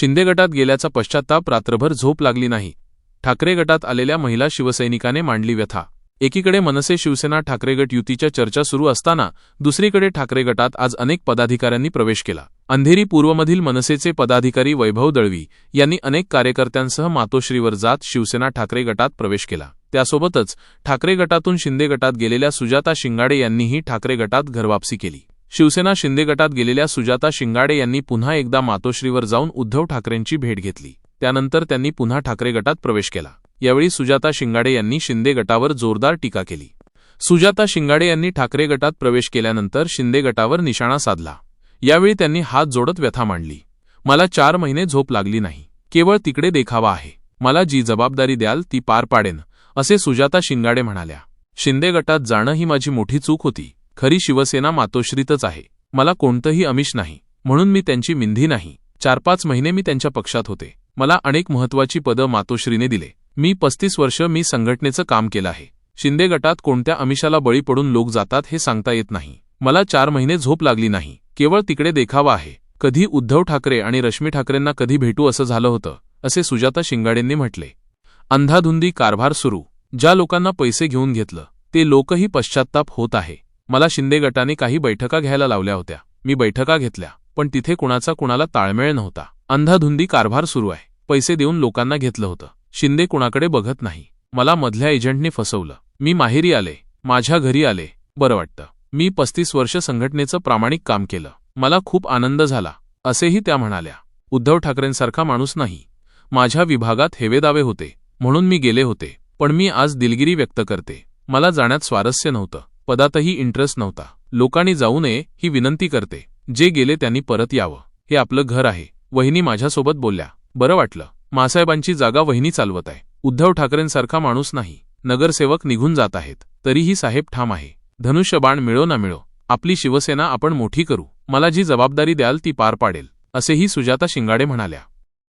शिंदे गटात गेल्याचा पश्चाताप रात्रभर झोप लागली नाही. ठाकरे गटात आलेल्या महिला शिवसैनिकाने मांडली व्यथा. एकीकडे मनसे शिवसेना ठाकरे गट युतीच्या चर्चा सुरू असताना दुसरीकडे ठाकरे गटात आज अनेक पदाधिकाऱ्यांनी प्रवेश केला. अंधेरी पूर्वमधील मनसेचे पदाधिकारी वैभव दळवी यांनी अनेक कार्यकर्त्यांसह मातोश्रीवर जात शिवसेना ठाकरे गटात प्रवेश केला. त्यासोबतच ठाकरे गटातून शिंदे गटात गेलेल्या सुजाता शिंगाडे यांनीही ठाकरे गटात घरवापसी केली. शिवसेना शिंदे गटात गेलेल्या सुजाता शिंगाडे यांनी पुन्हा एकदा मातोश्रीवर जाऊन उद्धव ठाकरेंची भेट घेतली. त्यानंतर त्यांनी पुन्हा ठाकरे गटात प्रवेश केला. यावेळी सुजाता शिंगाडे यांनी शिंदे गटावर जोरदार टीका केली. सुजाता शिंगाडे यांनी ठाकरे गटात प्रवेश केल्यानंतर शिंदे गटावर निशाणा साधला. यावेळी त्यांनी हात जोडत व्यथा मांडली. मला चार महिने झोप लागली नाही. केवळ तिकडे देखावा आहे. मला जी जबाबदारी द्याल ती पार पाडेन असे सुजाता शिंगाडे म्हणाल्या. शिंदे गटात जाणं ही माझी मोठी चूक होती. खरी शिवसेना मातोश्रीतच आहे. मला कोणतंही अमिष नाही. म्हणून मी त्यांची मिंधी नाही. चार पाच महिने मी त्यांच्या पक्षात होते. मला अनेक महत्वाची पदं मातोश्रीने दिले. मी पस्तीस वर्ष मी संघटनेचं काम केलं आहे. शिंदे गटात कोणत्या अमिषाला बळी पडून लोक जातात हे सांगता येत नाही. मला चार महिने झोप लागली नाही. केवळ तिकडे देखावा आहे. कधी उद्धव ठाकरे आणि रश्मी ठाकरेंना कधी भेटू असं झालं होतं असे सुजाता शिंगाडेंनी म्हटले. अंधाधुंदी कारभार सुरू. ज्या लोकांना पैसे घेऊन घेतलं ते लोकही पश्चात्ताप होत आहे. मला शिंदे गटाने काही बैठका घ्यायला लावल्या होत्या. मी बैठका घेतल्या पण तिथे कुणाचा कुणाला ताळमेळ नव्हता. अंधाधुंदी कारभार सुरू आहे. पैसे देऊन लोकांना घेतलं होतं. शिंदे कुणाकडे बघत नाही. मला मधल्या एजंटने फसवलं. मी माहेरी आले. माझ्या घरी आले. बरं वाटतं. मी पस्तीस वर्ष संघटनेचं प्रामाणिक काम केलं. मला खूप आनंद झाला. असेही त्या म्हणाल्या. उद्धव ठाकरेंसारखा माणूस नाही. माझ्या विभागात हेवेदावे होते. म्हणून मी गेले होते. पण मी आज दिलगिरी व्यक्त करते. मला जाण्यात स्वारस्य नव्हतं. पदातही इंटरेस्ट नव्हता. लोकांनी जाऊ नये ही विनंती करते. जे गेले त्यांनी परत यावं. हे आपलं घर आहे. वहिनी माझ्यासोबत बोलल्या. बरं वाटलं. मासाहेबांची जागा वहिनी चालवत आहे. उद्धव ठाकरेंसारखा माणूस नाही. नगरसेवक निघून जात आहेत. तरीही साहेब ठाम आहे. धनुष्यबाण मिळो ना मिळो. आपली शिवसेना आपण मोठी करू. मला जी जबाबदारी द्याल ती पार पाडेल. असेही सुजाता शिंगाडे म्हणाल्या.